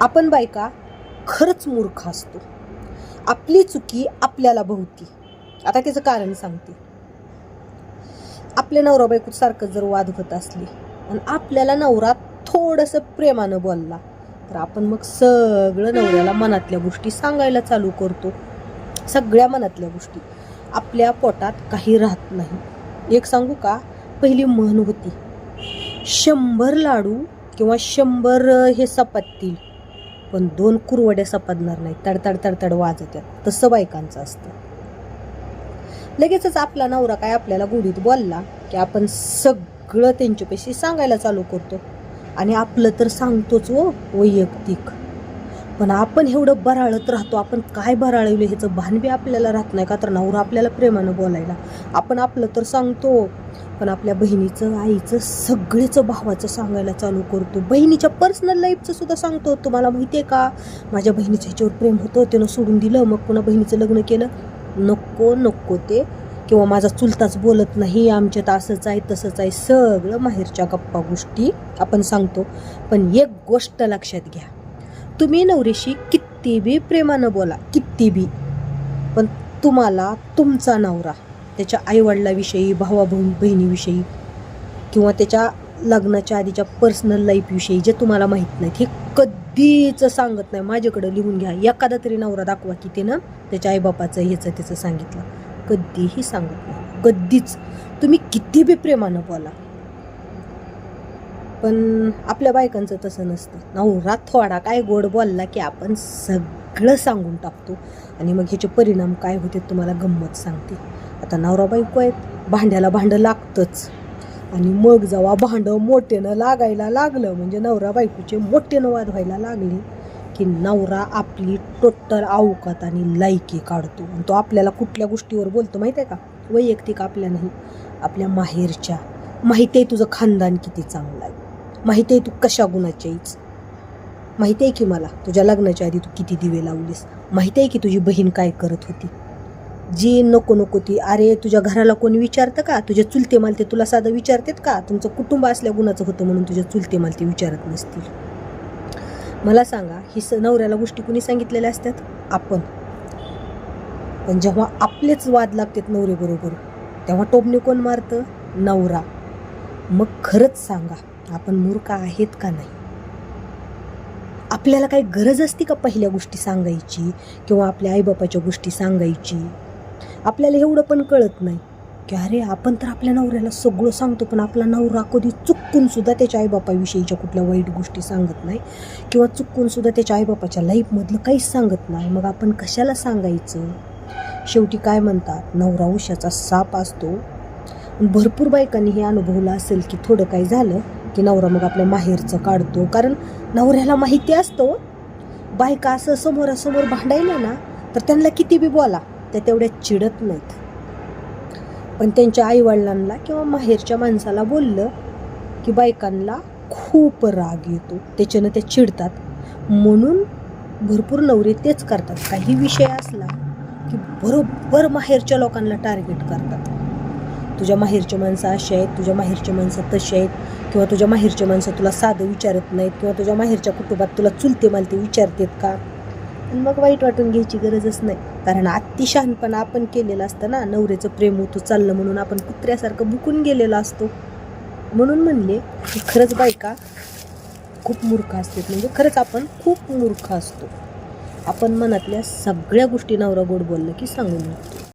आपण बायका खरंच मूर्ख असतो. आपली चुकी आपल्याला बहुती आता त्याचं कारण सांगते. आपल्या नवरा बायको सारखं जर वाद होत असली आणि आपल्याला नवरा थोडंसं प्रेमानं बोलला तर आपण मग सगळं नवऱ्याला मनातल्या गोष्टी सांगायला चालू करतो. सगळ्या मनातल्या गोष्टी. आपल्या पोटात काही राहत नाही. एक सांगू का? पहिली म्हण होती शंभर लाडू किंवा शंभर हे सपातील पण दोन कुरवड्या सापडणार नाही. तडतड तडतड वाजत्यात. तसं बायकांचं असतं. लगेचच आपला नवरा काय आपल्याला गुढीत बोलला की आपण सगळं त्यांच्यापाशी सांगायला चालू करतो. आणि आपलं तर सांगतोच हो वैयक्तिक. पण आपण एवढं बराळत राहतो आपण काय बराळवलं ह्याचं भान बी आपल्याला राहत नाही का? तर नवरा आपल्याला प्रेमानं बोलायला. आपण आपलं तर सांगतो पण आपल्या बहिणीचं आईचं सगळेचं भावाचं सांगायला चालू करतो. बहिणीच्या पर्सनल लाईफचं सुद्धा सांगतो. तुम्हाला माहिती आहे का? माझ्या बहिणीचं ह्याच्यावर प्रेम होतं त्यानं सोडून दिलं मग पुन्हा बहिणीचं लग्न केलं. नको नको ते. किंवा माझा चुलताच बोलत नाही आमच्यात असंच आहे तसंच आहे. सगळं माहेरच्या गप्पा गोष्टी आपण सांगतो. पण एक गोष्ट लक्षात घ्या. तुम्ही नवरीशी किती बी प्रेमानं बोला किती बी. पण तुम्हाला तुमचा नवरा त्याच्या आईवडिलाविषयी भावा बहिणीविषयी किंवा त्याच्या लग्नाच्या आधीच्या पर्सनल लाईफविषयी जे तुम्हाला माहीत नाही हे कधीच सांगत नाही. माझ्याकडं लिहून घ्या. एखादा तरी नवरा दाखवा की त्यानं त्याच्या आईबापाचं ह्याचं त्याचं सांगितलं. कधीही सांगत नाही. कधीच. तुम्ही किती बी प्रेमानं बोला. पण आपल्या बायकांचं तसं नसतं. नवरा थोडा काय गोड बोलला की आपण सगळं सांगून टाकतो. आणि मग ह्याचे परिणाम काय होते तुम्हाला गंमत सांगते. आता नवरा बायको आहेत भांड्याला भांडं लागतंच. आणि मग जेव्हा भांडं मोठ्यानं लागायला लागलं म्हणजे नवरा बायकोचे मोठ्यानं वाद व्हायला लागले की नवरा आपली टोटल अवकात आणि लायकी काढतो. आणि तो आपल्याला कुठल्या गोष्टीवर बोलतो माहिती आहे का? वैयक्तिक आपल्या नाही आपल्या माहेरच्या. माहिती आहे तुझं खानदान किती चांगलं आहे. माहिती आहे तू कशा गुणाची आईच माहिती आहे की मला? तुझ्या लग्नाच्या आधी तू किती दिवे लावलीस? माहिती आहे की तुझी बहीण काय करत होती? जी नको नको ती अरे तुझ्या घराला कोणी विचारतं का? तुझे चुलते मालते तुला साधं विचारतात का? तुमचं कुटुंब असल्या गुणाचं होतं म्हणून तुझ्या चुलते मालते विचारत नसतील. मला सांगा ही स नवऱ्याला गोष्टी कुणी सांगितलेल्या असतात? आपण. पण जेव्हा आपलेच वाद लागतात नवरेबरोबर तेव्हा टोपणे कोण मारतं? नवरा. मग खरंच सांगा. आपण मूर्ख आहेत का नाही? आपल्याला काही गरज असते का पहिल्या गोष्टी सांगायची किंवा आपल्या आईबापाच्या गोष्टी सांगायची? आपल्याला एवढं पण कळत नाही. की अरे आपण तर आपल्या नवऱ्याला सगळं सांगतो पण आपला नवरा कधी चुकून सुद्धा त्याच्या आईबापाविषयीच्या कुठल्या वाईट गोष्टी सांगत नाही किंवा चुकून सुद्धा त्याच्या आईबापाच्या लाईफमधलं काहीच सांगत नाही. मग आपण कशाला सांगायचं? शेवटी काय म्हणतात? नवरा उशाचा साप असतो. भरपूर बायकांनी हे अनुभवलं असेल की थोडं काही झालं की नवरा मग आपल्या माहेरचं काढतो. कारण नवऱ्याला माहिती असतो बायका असं समोरासमोर भांडायला ना तर त्यांना किती बी बोला त्या तेवढ्या चिडत नाहीत. पण त्यांच्या आईवडिलांना किंवा माहेरच्या माणसाला बोललं की बायकांना खूप राग येतो. त्याच्यानं त्या चिडतात. म्हणून भरपूर नवरे तेच करतात. काही विषय असला की बरोबर माहेरच्या लोकांना टार्गेट करतात. तुझ्या माहेरची माणसं अशी आहेत तुझ्या माहेरची माणसं तशी आहेत. किंवा तुझ्या माहेरची माणसं तुला साधं विचारत नाहीत किंवा तुझ्या माहेरच्या कुटुंबात तुला चुलते मालते विचारतात का? आणि मग वाईट वाटून घ्यायची गरजच नाही. कारण अतिशहानपणा आपण केलेलं असतं ना नवऱ्याचं प्रेम होतं चाललं म्हणून आपण कुत्र्यासारखं बुकून गेलेलो असतो. म्हणून म्हणले की खरंच बायका खूप मूर्ख असतात. म्हणजे खरंच आपण खूप मूर्ख असतो. आपण मनातल्या सगळ्या गोष्टी नवरा गोड बोललं की सांगून येतो.